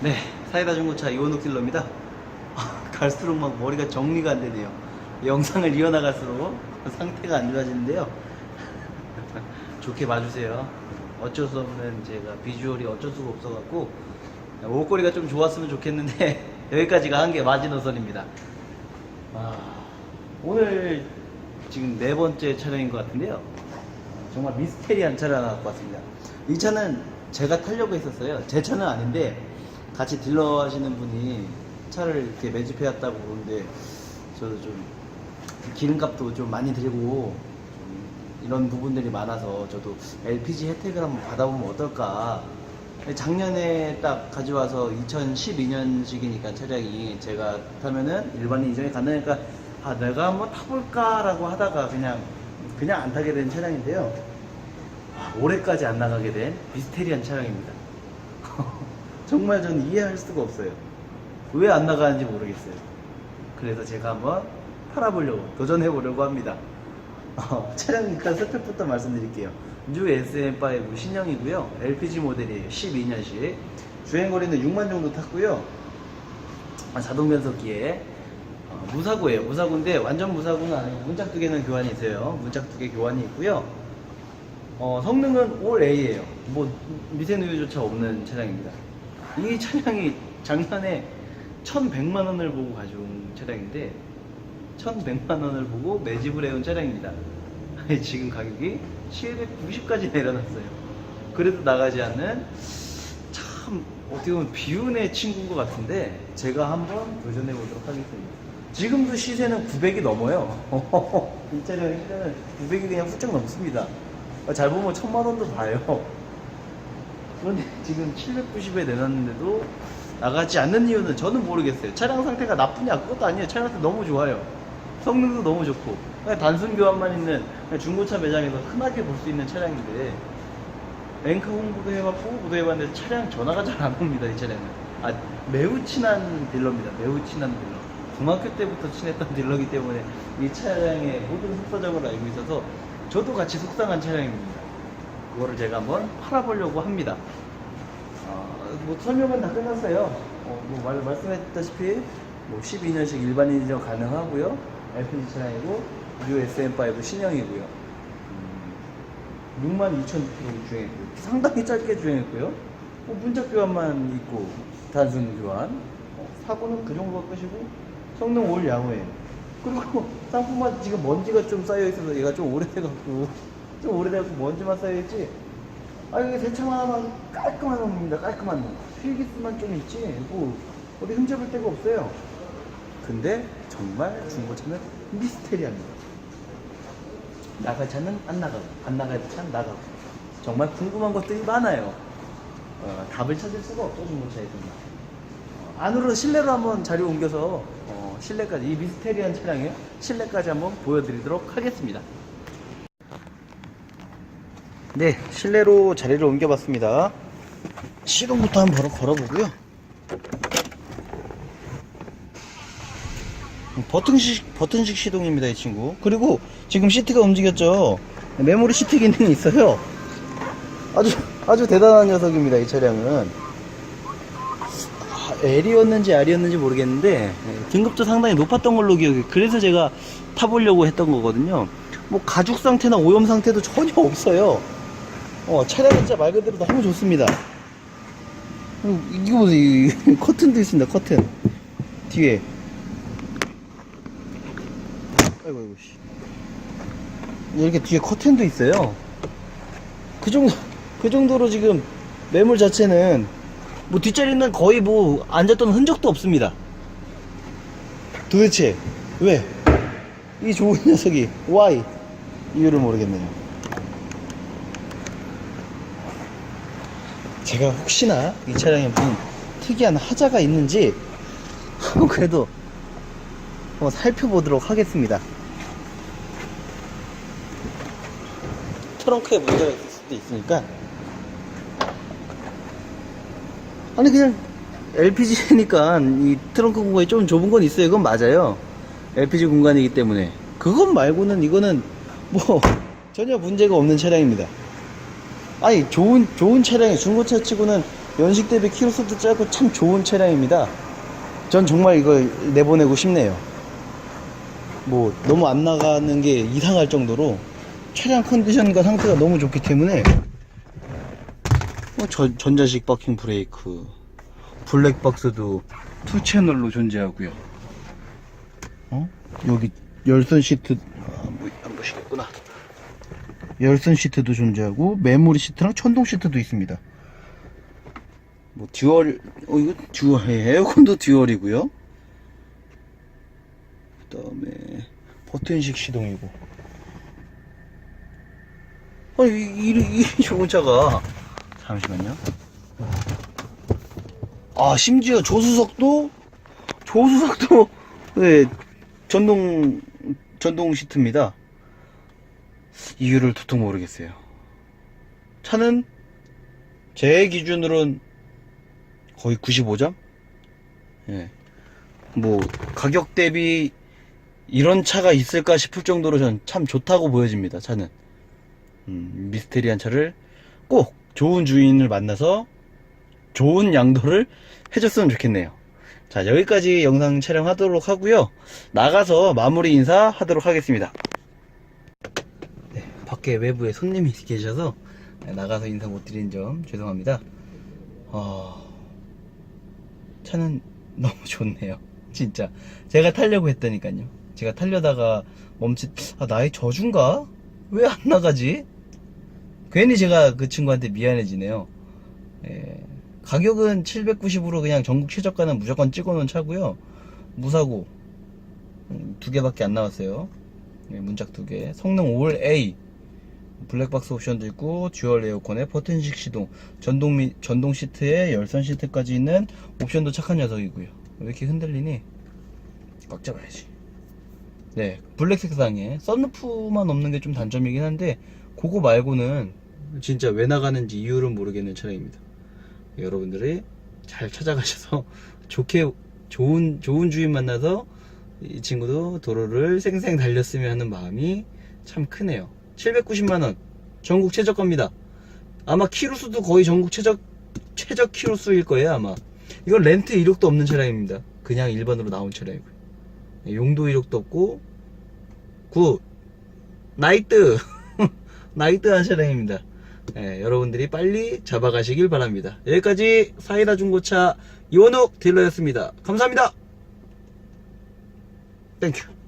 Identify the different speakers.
Speaker 1: 네, 사이다 중고차 이원욱 딜러입니다. 갈수록 막 머리가 정리가 안 되네요. 영상을 이어나갈수록 상태가 안 좋아지는데요. 좋게 봐주세요. 어쩔 수 없는 제가 비주얼이 어쩔 수가 없어갖고 옷걸이가 좀 좋았으면 좋겠는데 여기까지가 한 게 마지노선입니다. 아, 오늘 지금 네 번째 촬영인 것 같은데요. 정말 미스테리한 차를 하나 갖고 왔습니다. 이 차는 제가 타려고 했었어요. 제 차는 아닌데 같이 딜러 하시는 분이 차를 이렇게 매집해 왔다고 그러는데 저도 좀 기름값도 좀 많이 들고 좀 이런 부분들이 많아서 저도 LPG 혜택을 한번 받아보면 어떨까. 작년에 딱 가져와서 2012년식이니까 차량이 제가 타면은 일반인 이전에 간다니까 아 내가 한번 타볼까라고 하다가 그냥 그냥 안 타게 된 차량인데요. 아, 올해까지 안 나가게 된 미스테리한 차량입니다. 정말 저는 이해할 수가 없어요. 왜 안 나가는지 모르겠어요. 그래서 제가 한번 팔아보려고 도전해보려고 합니다. 어, 차량 일단 스펙부터 말씀드릴게요. 뉴 SM5 신형이고요. LPG 모델이에요. 12년식. 주행거리는 6만 정도 탔고요. 아, 자동 변속기에 어, 무사고예요. 무사고인데 완전 무사고는 아니고 문짝 두 개는 교환이 있어요. 문짝 두 개 교환이 있고요. 어, 성능은 올 A예요. 뭐 미세 누유조차 없는 차량입니다. 이 차량이 작년에 1,100만 원을 보고 가져온 차량인데 1,100만 원을 보고 매집을 해온 차량입니다. 지금 가격이 790까지 내려놨어요. 그래도 나가지 않는 참 어떻게 보면 비운의 친구인 것 같은데 제가 한번 도전해 보도록 하겠습니다. 지금도 시세는 900이 넘어요. 이 차량 시세는 900이 그냥 훌쩍 넘습니다. 잘 보면 1000만 원도 봐요. 그런데 지금 790에 내놨는데도 나가지 않는 이유는 저는 모르겠어요. 차량 상태가 나쁘냐 그것도 아니에요. 차량 상태 너무 좋아요. 성능도 너무 좋고 그냥 단순 교환만 있는 중고차 매장에서 흔하게 볼 수 있는 차량인데 앵커 홍보도 해봤고 모두 해봤는데 차량 전화가 잘 안 옵니다 이 차량은 아 매우 친한 딜러입니다 매우 친한 딜러 중학교 때부터 친했던 딜러기 때문에 이 차량의 모든 속사정을 알고 있어서 저도 같이 속상한 차량입니다 그거를 제가 한번 팔아보려고 합니다 어, 뭐 설명은 다 끝났어요 어, 뭐 말, 말씀했다시피 뭐 12년식 일반인 인정 가능하고요 LPG 차량이고 뉴 SM5 신형이고요 음, 6만 2천 킬로 주행했고요. 상당히 짧게 주행했고요. 뭐 문짝 교환만 있고 단순 교환. 어, 사고는 그 정도가 끝이고 성능 올 양호해요. 그리고 상품만 지금 먼지가 좀 쌓여 있어서 얘가 좀 오래돼갖고 좀 오래돼갖고 먼지만 쌓여 있지. 아 이게 세차만 하면 깔끔한 놈입니다. 깔끔한 놈. 필기스만 좀 있지. 뭐 어디 흠잡을 데가 없어요. 근데 정말 중고차는 미스테리합니다. 나갈 차는 안 나가고 안 나갈 차는 나가고 정말 궁금한 것들이 많아요 어, 답을 찾을 수가 없죠 중고차에서는 어, 안으로 실내로 한번 자리 옮겨서 어, 실내까지 이 미스테리한 차량이요 실내까지 한번 보여드리도록 하겠습니다 네 실내로 자리를 옮겨봤습니다 시동부터 한번 걸어, 걸어 보고요 버튼식, 버튼식 시동입니다, 이 친구. 그리고 지금 시트가 움직였죠? 메모리 시트 기능이 있어요. 아주, 아주 대단한 녀석입니다, 이 차량은. 아, L이었는지 R이었는지 모르겠는데, 등급도 상당히 높았던 걸로 기억해요. 그래서 제가 타보려고 했던 거거든요. 뭐, 가죽 상태나 오염 상태도 전혀 없어요. 어, 차량은 진짜 말 그대로 너무 좋습니다. 음, 이거 보세요. 이 커튼도 있습니다, 커튼. 뒤에. 아이고, 아이고, 씨. 이렇게 뒤에 커튼도 있어요. 그 정도, 그 정도로 지금 매물 자체는 뭐 뒷자리는 거의 뭐 앉았던 흔적도 없습니다. 도대체 왜? 이 좋은 녀석이 why? 이유를 모르겠네요. 제가 혹시나 이 차량에 무슨 특이한 하자가 있는지 한번 그래도 한번 살펴보도록 하겠습니다. 트렁크에 문제가 있을 수도 있으니까. 아니, 그냥 LPG니까 이 트렁크 공간이 좀 좁은 건 있어요. 그건 맞아요. LPG 공간이기 때문에. 그것 말고는 이거는 뭐 전혀 문제가 없는 차량입니다. 아니, 좋은, 좋은 차량이 중고차 치고는 연식 대비 키로수도 짧고 참 좋은 차량입니다. 전 정말 이걸 내보내고 싶네요. 뭐 너무 안 나가는 게 이상할 정도로 차량 컨디션과 상태가 너무 좋기 때문에 뭐 전, 전자식 바킹 브레이크 블랙박스도 투 채널로 존재하고요. 어? 여기 열선 시트 아, 뭐, 안 보시겠구나. 열선 시트도 존재하고 메모리 시트랑 천동 시트도 있습니다. 뭐 듀얼 어 이거 듀얼 에어컨도 듀얼이고요. 그다음에 버튼식 시동이고. 아, 이, 이, 이 좋은 차가 잠시만요. 아 심지어 조수석도 조수석도 네 전동 전동 시트입니다. 이유를 도통 모르겠어요. 차는 제 기준으로는 거의 95점? 예. 뭐, 가격 대비 이런 차가 있을까 싶을 정도로 전 참 좋다고 보여집니다, 차는. 음, 미스테리한 차를 꼭 좋은 주인을 만나서 좋은 양도를 해줬으면 좋겠네요. 자, 여기까지 영상 촬영하도록 하고요. 나가서 마무리 인사 하도록 하겠습니다. 네, 밖에 외부에 손님이 계셔서 나가서 인사 못 드린 점 죄송합니다. 어, 차는 너무 좋네요. 진짜. 제가 타려고 했다니까요. 제가 타려다가 멈칫, 아, 나의 저준가? 왜 안 나가지? 괜히 제가 그 친구한테 미안해지네요. 예, 가격은 790으로 그냥 전국 최저가는 무조건 찍어 놓은 차고요. 무사고. 음, 두 개밖에 안 나왔어요. 예, 문짝 두 개. 성능 올 A. 블랙박스 옵션도 있고 듀얼 에어컨에 버튼식 시동 전동 미, 전동 시트에 열선 시트까지 있는 옵션도 착한 녀석이고요. 왜 이렇게 흔들리니? 꽉 잡아야지. 네 블랙 색상에 썬루프만 없는 게 좀 단점이긴 한데 그거 말고는 진짜 왜 나가는지 이유를 모르겠는 차량입니다. 여러분들이 잘 찾아가셔서 좋게 좋은 좋은 주인 만나서 이 친구도 도로를 쌩쌩 달렸으면 하는 마음이 참 크네요 790만원. 전국 최저가입니다. 아마 키로수도 거의 전국 최저 최저 키로수일 거예요 아마. 이건 렌트 이력도 없는 차량입니다. 그냥 일반으로 나온 차량이고요. 네, 용도 이력도 없고 굿 나이트. 나이트한 차량입니다. 네, 여러분들이 빨리 잡아가시길 바랍니다. 여기까지 사이다 중고차 이원욱 딜러였습니다. 감사합니다. 땡큐